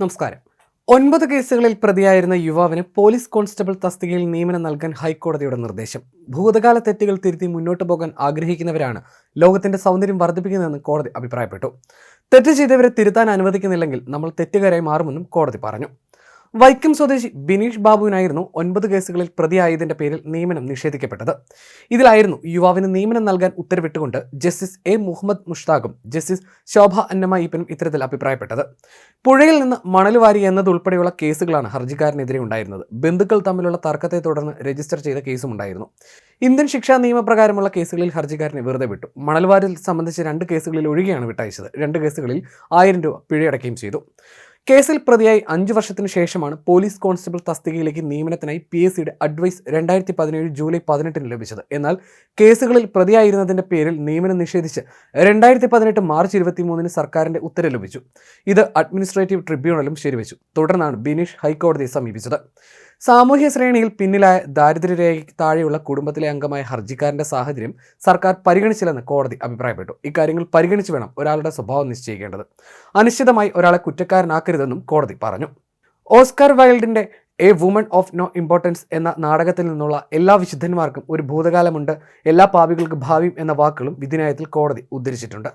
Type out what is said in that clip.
നമസ്കാരം. ഒൻപത് കേസുകളിൽ പ്രതിയായിരുന്ന യുവാവിന് പോലീസ് കോൺസ്റ്റബിൾ തസ്തികയിൽ നിയമനം നൽകാൻ ഹൈക്കോടതിയുടെ നിർദ്ദേശം. ഭൂതകാല തെറ്റുകൾ തിരുത്തി മുന്നോട്ട് പോകാൻ ആഗ്രഹിക്കുന്നവരാണ് ലോകത്തിന്റെ സൗന്ദര്യം വർദ്ധിപ്പിക്കുന്നതെന്ന് കോടതി അഭിപ്രായപ്പെട്ടു. തെറ്റ് ചെയ്തവരെ തിരുത്താൻ അനുവദിക്കുന്നില്ലെങ്കിൽ നമ്മൾ തെറ്റുകാരായി മാറുമെന്നും കോടതി പറഞ്ഞു. വൈക്കം സ്വദേശി ബിനീഷ് ബാബുവിനായിരുന്നു ഒൻപത് കേസുകളിൽ പ്രതിയായതിന്റെ പേരിൽ നിയമനം നിഷേധിക്കപ്പെട്ടത്. ഇതിലായിരുന്നു യുവാവിന് നിയമനം നൽകാൻ ഉത്തരവിട്ടുകൊണ്ട് ജസ്റ്റിസ് എ മുഹമ്മദ് മുഷ്താഖും ജസ്റ്റിസ് ശോഭ അന്നമ്മ ഈപ്പനും ഇത്തരത്തിൽ അഭിപ്രായപ്പെട്ടത്. പുഴയിൽ നിന്ന് മണൽ വാരി എന്നതുൾപ്പെടെയുള്ള കേസുകളാണ് ഹർജിക്കാരനെതിരെ ഉണ്ടായിരുന്നത്. ബന്ധുക്കൾ തമ്മിലുള്ള തർക്കത്തെ തുടർന്ന് രജിസ്റ്റർ ചെയ്ത കേസും ഉണ്ടായിരുന്നു. ഇന്ത്യൻ ശിക്ഷാ നിയമപ്രകാരമുള്ള കേസുകളിൽ ഹർജിക്കാരനെ വെറുതെ വിട്ടു. മണൽവാരിൽ സംബന്ധിച്ച് രണ്ട് കേസുകളിൽ ഒഴികെയാണ് വിട്ടയച്ചത്. രണ്ട് കേസുകളിൽ ആയിരം രൂപ പിഴയടക്കുകയും ചെയ്തു. കേസിൽ പ്രതിയായി അഞ്ചു വർഷത്തിനു ശേഷമാണ് പോലീസ് കോൺസ്റ്റബിൾ തസ്തികയിലേക്ക് നിയമനത്തിനായി പി എസ് സിയുടെ അഡ്വൈസ് രണ്ടായിരത്തി പതിനേഴ് ജൂലൈ പതിനെട്ടിന് ലഭിച്ചത്. എന്നാൽ കേസുകളിൽ പ്രതിയായിരുന്നതിന്റെ പേരിൽ നിയമനം നിഷേധിച്ച് രണ്ടായിരത്തി പതിനെട്ട് മാർച്ച് ഇരുപത്തി മൂന്നിന് സർക്കാരിന്റെ ഉത്തരവ് ലഭിച്ചു. ഇത് അഡ്മിനിസ്ട്രേറ്റീവ് ട്രിബ്യൂണലും ശരിവച്ചു. തുടർന്നാണ് ബിനീഷ് ഹൈക്കോടതിയെ സമീപിച്ചത്. സാമൂഹ്യ ശ്രേണിയിൽ പിന്നിലായ ദാരിദ്ര്യരേഖയ്ക്ക് താഴെയുള്ള കുടുംബത്തിലെ അംഗമായ ഹർജിക്കാരന്റെ സാഹചര്യം സർക്കാർ പരിഗണിച്ചില്ലെന്ന് കോടതി അഭിപ്രായപ്പെട്ടു. ഇക്കാര്യങ്ങൾ പരിഗണിച്ച് വേണം ഒരാളുടെ സ്വഭാവം നിശ്ചയിക്കേണ്ടത്. അനിശ്ചിതമായി ഒരാളെ കുറ്റക്കാരനാക്കരുതെന്നും കോടതി പറഞ്ഞു. Oscar വൈൽഡിന്റെ a woman of no importance എന്ന നാടകത്തിൽ നിന്നുള്ള എല്ലാ വിശുദ്ധന്മാർക്കും ഒരു ഭൂതകാലമുണ്ട്. എല്ലാ പാപികൾക്ക് ഭാവിയും എന്ന വാക്കുകളും വിധിന്യായത്തിൽ കോടതി ഉദ്ധരിച്ചിട്ടുണ്ട്.